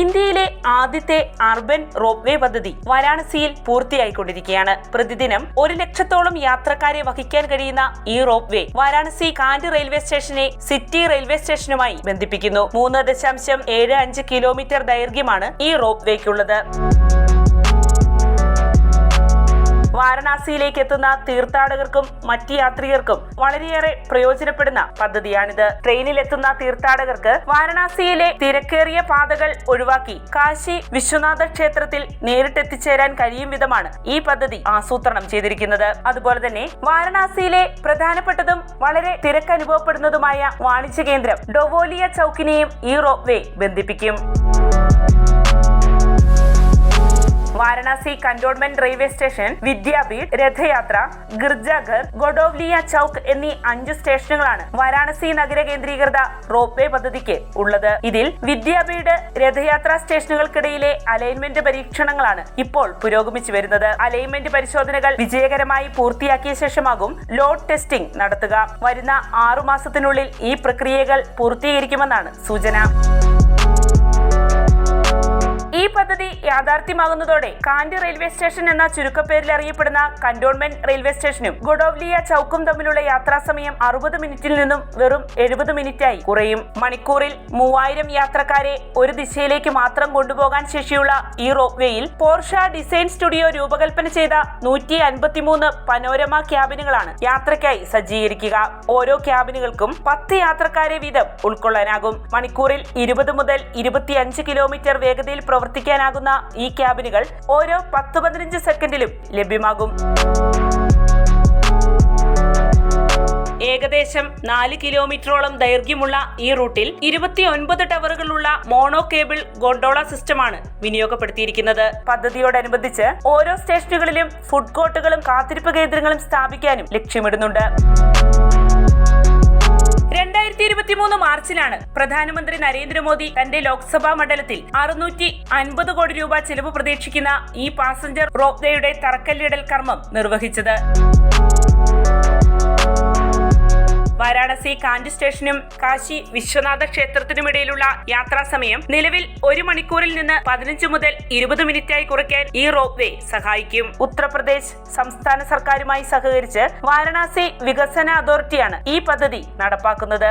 ഇന്ത്യയിലെ ആദ്യത്തെ urban ropeway പദ്ധതി വാരാണസിയിൽ പൂർത്തിയായിക്കൊണ്ടിരിക്കുകയാണ്. പ്രതിദിനം ഒരു ലക്ഷത്തോളം യാത്രക്കാരെ വഹിക്കാൻ കഴിയുന്ന ഈ റോപ്വേ വാരാണസി കാൻഡ് റെയിൽവേ സ്റ്റേഷനെ സിറ്റി റെയിൽവേ സ്റ്റേഷനുമായി ബന്ധിപ്പിക്കുന്നു. മൂന്ന് ദശാംശം ഏഴ് അഞ്ച് കിലോമീറ്റർ ദൈർഘ്യമാണ് ഈ റോപ്വേക്കുള്ളത് വാരണാസിയിലേക്ക് എത്തുന്ന തീർത്ഥാടകർക്കും മറ്റ് യാത്രികർക്കും വളരെയേറെ പ്രയോജനപ്പെടുന്ന പദ്ധതിയാണിത്. ട്രെയിനിൽ എത്തുന്ന തീർത്ഥാടകർക്ക് വാരണാസിയിലെ തിരക്കേറിയ പാതകൾ ഒഴിവാക്കി കാശി വിശ്വനാഥ ക്ഷേത്രത്തിൽ നേരിട്ടെത്തിച്ചേരാൻ കഴിയും വിധമാണ് ഈ പദ്ധതി ആസൂത്രണം ചെയ്തിരിക്കുന്നത്. അതുപോലെ തന്നെ വാരണാസിയിലെ പ്രധാനപ്പെട്ടതും വളരെ തിരക്കനുഭവപ്പെടുന്നതുമായ വാണിജ്യ കേന്ദ്രം ഡൊവോലിയ ചൌക്കിനെയും ഈ റോപ്വേ ബന്ധിപ്പിക്കും. Varanasi cantonment railway station Vidyapeeth Rathyatra Girjaghar Godowlia Chowk എന്നീ അഞ്ച് സ്റ്റേഷനുകളാണ് വാരാണസി നഗര കേന്ദ്രീകൃത റോപ്വേ പദ്ധതിക്ക് ഉള്ളത്. ഇതിൽ വിദ്യാപീഠ് രഥയാത്ര സ്റ്റേഷനുകൾക്കിടയിലെ അലൈൻമെന്റ് പരീക്ഷണങ്ങളാണ് ഇപ്പോൾ പുരോഗമിച്ചു വരുന്നത്. അലൈൻമെന്റ് പരിശോധനകൾ വിജയകരമായി പൂർത്തിയാക്കിയ ശേഷമാകും ലോഡ് ടെസ്റ്റിംഗ് നടത്തുക. വരുന്ന ആറു മാസത്തിനുള്ളിൽ ഈ പ്രക്രിയകൾ പൂർത്തീകരിക്കുമെന്നാണ് സൂചന. ഈ പദ്ധതി യാഥാർത്ഥ്യമാകുന്നതോടെ കാൻഡി റെയിൽവേ സ്റ്റേഷൻ എന്ന ചുരുക്കപ്പേരിൽ അറിയപ്പെടുന്ന കന്റോൺമെന്റ് റെയിൽവേ സ്റ്റേഷനും ഗുഡോവ്ലിയ ചൌക്കും തമ്മിലുള്ള യാത്രാസമയം അറുപത് മിനിറ്റിൽ നിന്നും വെറും എഴുപത് മിനിറ്റായി കുറയും. മണിക്കൂറിൽ മൂവായിരം യാത്രക്കാരെ ഒരു ദിശയിലേക്ക് മാത്രം കൊണ്ടുപോകാൻ ശേഷിയുള്ള ഈ റോപ്വേയിൽ പോർഷ ഡിസൈൻ സ്റ്റുഡിയോ രൂപകൽപ്പന ചെയ്ത നൂറ്റി അൻപത്തിമൂന്ന് പനോരമ ക്യാബിനുകളാണ് യാത്രയ്ക്കായി സജ്ജീകരിക്കുക. ഓരോ ക്യാബിനുകൾക്കും പത്ത് യാത്രക്കാരെ വീതം ഉൾക്കൊള്ളാനാകും. മണിക്കൂറിൽ ഇരുപത് മുതൽ ഇരുപത്തിയഞ്ച് കിലോമീറ്റർ വേഗതയിൽ പ്രവർത്തിക്കാനാകുന്ന ഈ ക്യാബിനുകൾ ഓരോ പത്ത് പതിനഞ്ച് സെക്കൻഡിലും ലഭ്യമാകും. ഏകദേശം നാല് കിലോമീറ്ററോളം ദൈർഘ്യമുള്ള ഈ റൂട്ടിൽ ഇരുപത്തിയൊൻപത് ടവറുകളുള്ള മോണോ കേബിൾ ഗോണ്ടോള സിസ്റ്റമാണ് വിനിയോഗപ്പെടുത്തിയിരിക്കുന്നത്. പദ്ധതിയോടനുബന്ധിച്ച് ഓരോ സ്റ്റേഷനുകളിലും ഫുഡ് കോർട്ടുകളും കാത്തിരിപ്പ് കേന്ദ്രങ്ങളും സ്ഥാപിക്കാനും ലക്ഷ്യമിടുന്നുണ്ട്. മാർച്ചിലാണ് പ്രധാനമന്ത്രി നരേന്ദ്രമോദി തന്റെ ലോക്സഭാ മണ്ഡലത്തിൽ അറുന്നൂറ്റി അൻപത് കോടി രൂപ ചെലവ് പ്രതീക്ഷിക്കുന്ന ഈ പാസഞ്ചർ റോപ്വേയുടെ തറക്കല്ലിടൽ കർമ്മം നിർവഹിച്ചത്. വാരാണസി കാൻഡ് സ്റ്റേഷനും കാശി വിശ്വനാഥ ക്ഷേത്രത്തിനുമിടയിലുള്ള യാത്രാസമയം നിലവിൽ ഒരു മണിക്കൂറിൽ നിന്ന് പതിനഞ്ച് മുതൽ ഇരുപത് മിനിറ്റായി കുറയ്ക്കാൻ ഈ റോപ്വേ സഹായിക്കും. ഉത്തർപ്രദേശ് സംസ്ഥാന സർക്കാരുമായി സഹകരിച്ച് വാരണാസി വികസന അതോറിറ്റിയാണ് ഈ പദ്ധതി നടപ്പാക്കുന്നത്.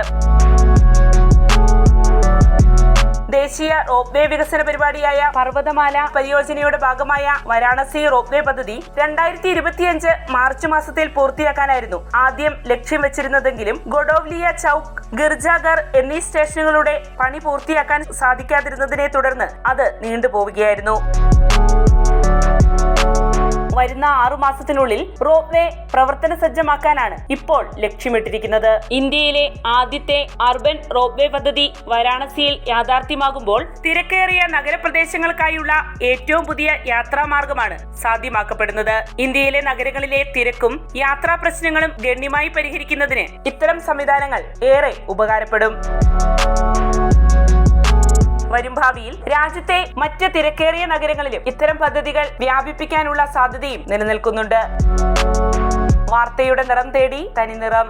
ദേശീയ റോപ്വേ വികസന പരിപാടിയായ പർവതമാല പരിയോജനയുടെ ഭാഗമായ വാരാണസി റോപ്വേ പദ്ധതി രണ്ടായിരത്തി ഇരുപത്തിയഞ്ച് മാർച്ച് മാസത്തിൽ പൂർത്തിയാക്കാനായിരുന്നു. ആദ്യം ലക്ഷ്യം വെച്ചിരുന്നതെങ്കിലും ഗൊഡോവ്ലിയ ചൌക്ക് ഗിർജാഗർ എന്നീ സ്റ്റേഷനുകളുടെ പണി പൂർത്തിയാക്കാൻ സാധിക്കാതിരുന്നതിനെ തുടർന്ന് അത് നീണ്ടുപോവുകയായിരുന്നു. വരുന്ന ആറു മാസത്തിനുള്ളിൽ റോപ്വേ പ്രവർത്തന സജ്ജമാക്കാനാണ് ഇപ്പോൾ ലക്ഷ്യമിട്ടിരിക്കുന്നത്. ഇന്ത്യയിലെ ആദ്യത്തെ അർബൻ റോപ്വേ പദ്ധതി വാരാണസിയിൽ യാഥാർത്ഥ്യമാകുമ്പോൾ തിരക്കേറിയ നഗരപ്രദേശങ്ങൾക്കായുള്ള ഏറ്റവും പുതിയ യാത്രാമാർഗമാണ് സാധ്യമാക്കപ്പെടുന്നത്. ഇന്ത്യയിലെ നഗരങ്ങളിലെ തിരക്കും യാത്രാ പ്രശ്നങ്ങളും ഗണ്യമായി പരിഹരിക്കുന്നതിന് ഇത്തരം സംവിധാനങ്ങൾ ഏറെ ഉപകാരപ്പെടും. വരും ഭാവിയിൽ രാജ്യത്തെ മറ്റ് തിരക്കേറിയ നഗരങ്ങളിലും ഇത്തരം പദ്ധതികൾ വ്യാപിപ്പിക്കാനുള്ള സാധ്യതയും നിലനിൽക്കുന്നുണ്ട്. വാർത്തയുടെ നിറം തേടി തനി നിറം